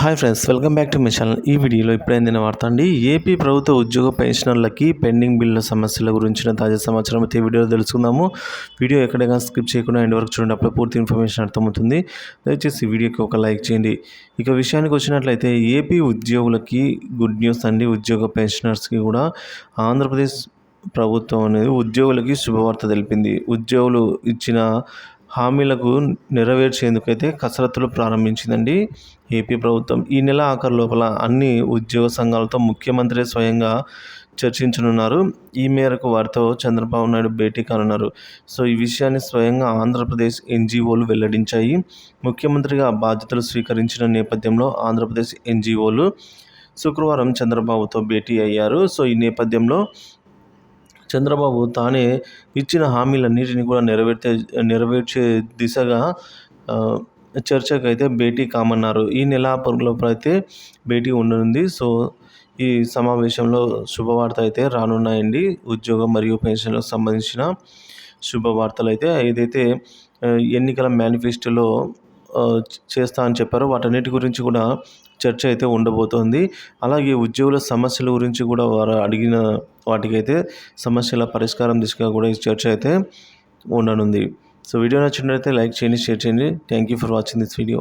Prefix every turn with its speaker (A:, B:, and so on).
A: Hi friends welcome back to my channel ఈ వీడియోలో ఇప్పుడైందిన వార్త అండి? ఏపీ ప్రభుత్వ ఉద్యోగ పెన్షనర్లకి పెండింగ్ బిల్లుల సమస్యల గురించిన తాజా సమాచారం అయితే వీడియోలో తెలుసుకుందాము. వీడియో ఎక్కడైనా స్కిప్ చేయకుండా ఎండ్ వరకు చూడండి అప్పుడు పూర్తి ఇన్ఫర్మేషన్ అర్థమవుతుంది. దయచేసి వీడియోకి ఒక లైక్ చేయండి. ఇక విషయానికి వచ్చినట్లయితే ఏపీ ఉద్యోగులకి గుడ్ న్యూస్ అండి. ఉద్యోగ పెన్షనర్స్కి కూడా ఆంధ్రప్రదేశ్ ప్రభుత్వం అనేది ఉద్యోగులకి శుభవార్త తెలిపింది. ఉద్యోగులు ఇచ్చిన హామీలకు నెరవేర్చేందుకైతే కసరత్తులు ప్రారంభించిందండి. ఏపీ ప్రభుత్వం ఈ నెల ఆఖరు లోపల అన్ని ఉద్యోగ సంఘాలతో ముఖ్యమంత్రి స్వయంగా చర్చించనున్నారు. ఈ మేరకు వారితో చంద్రబాబు నాయుడు భేటీ కానున్నారు. సో ఈ విషయాన్ని స్వయంగా ఆంధ్రప్రదేశ్ ఎన్జిఓలు వెల్లడించాయి. ముఖ్యమంత్రిగా బాధ్యతలు స్వీకరించిన నేపథ్యంలో ఆంధ్రప్రదేశ్ ఎన్జిఓలు శుక్రవారం చంద్రబాబుతో భేటీ అయ్యారు. సో ఈ నేపథ్యంలో చంద్రబాబు తానే ఇచ్చిన హామీలన్నిటిని కూడా నెరవేర్చే నెరవేర్చే దిశగా చర్చకు అయితే భేటీ కామన్నారు. ఈ నెలాపరులోపు అయితే భేటీ ఉండనుంది. సో ఈ సమావేశంలో శుభవార్త అయితే రానున్నాయండి. ఉద్యోగం మరియు పెన్షన్లకు సంబంధించిన శుభవార్తలు అయితే ఏదైతే ఎన్నికల మేనిఫెస్టోలో చేస్తా అని చెప్పారో. వాటన్నిటి గురించి కూడా చర్చ అయితే ఉండబోతోంది. అలాగే ఉద్యోగుల సమస్యల గురించి కూడా వారు అడిగిన వాటికైతే సమస్యల పరిష్కారం దిశగా కూడా ఈ చర్చ అయితే ఉండనుంది. సో వీడియో నచ్చినట్లయితే లైక్ చేయండి షేర్ చేయండి. Thank you for watching this video.